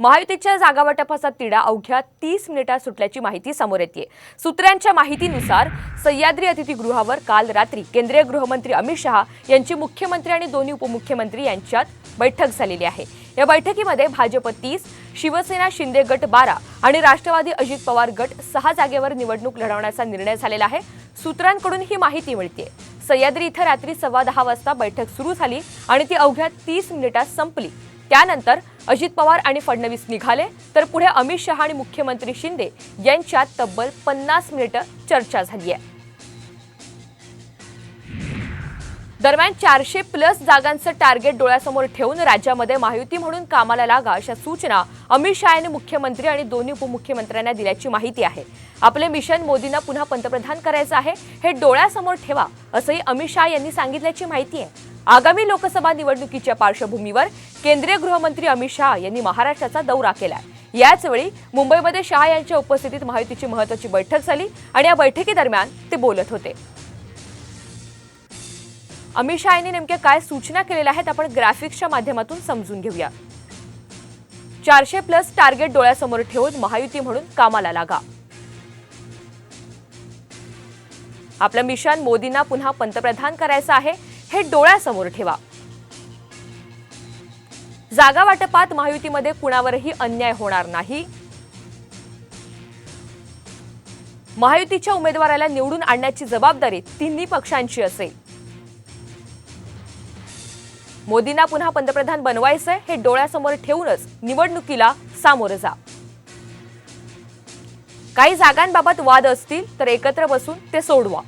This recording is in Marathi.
महायुतीच्या जागावाटपाचा तिढा अवघ्या तीस मिनिटात सुटल्याची माहिती समोर येते. सूत्रांच्या माहितीनुसार सह्याद्री अतिथीगृहावर काल रात्री केंद्रीय गृहमंत्री अमित शहा यांची मुख्यमंत्री आणि दोन्ही उपमुख्यमंत्री यांच्यात बैठक झालेली आहे. या बैठकीमध्ये भाजप तीस शिवसेना शिंदे गट बारा आणि राष्ट्रवादी अजित पवार गट सहा जागेवर निवडणूक लढवण्याचा निर्णय झालेला आहे. सूत्रांकडून ही माहिती मिळते. सह्याद्री इथं रात्री सव्वा दहा वाजता बैठक सुरू झाली आणि ती अवघ्या तीस मिनिटात संपली. त्यानंतर अजित पवार आणि फडणवीस निघाले. तर पुढे अमित शहा आणि मुख्यमंत्री शिंदे यांच्यात तब्बल पन्नास मिनिटं चर्चा झाली आहे. दरम्यान चारशे प्लस जागांचं टार्गेट डोळ्यासमोर ठेवून राज्यामध्ये महायुती म्हणून कामाला लागा अशा सूचना अमित शहा यांनी मुख्यमंत्री आणि दोन्ही उपमुख्यमंत्र्यांना दिल्याची माहिती आहे. आपले मिशन मोदींना पुन्हा पंतप्रधान करायचं आहे हे डोळ्यासमोर ठेवा असंही अमित शहा यांनी सांगितल्याची माहिती आहे. आगामी लोकसभा निवडणुकीच्या पार्श्वभूमीवर केंद्रीय गृहमंत्री अमित शहा यांनी महाराष्ट्राचा दौरा केला याचवेळी मुंबईमध्ये शहा यांच्या उपस्थितीत महायुतीची महत्वाची बैठक झाली आणि या बैठकीदरम्यान ते बोलत होते. अमित शहा यांनी नेमक्या काय सूचना केलेल्या आहेत आपण ग्राफिक्सच्या माध्यमातून समजून घेऊया. चारशे प्लस टार्गेट डोळ्यासमोर ठेवून महायुती म्हणून कामाला लागा. आपलं मिशन मोदींना पुन्हा पंतप्रधान करायचं आहे. हे डोळ्यासमोर ठेवा. जागा वाटपात महायुतीमध्ये कुणावरही अन्याय होणार नाही. महायुतीच्या उमेदवाराला निवडून आणण्याची जबाबदारी तिन्ही पक्षांची असेल. मोदींना पुन्हा पंतप्रधान बनवायचंय हे डोळ्यासमोर ठेवूनच निवडणुकीला सामोरं जा. काही जागांबाबत वाद असतील तर एकत्र बसून ते सोडवा.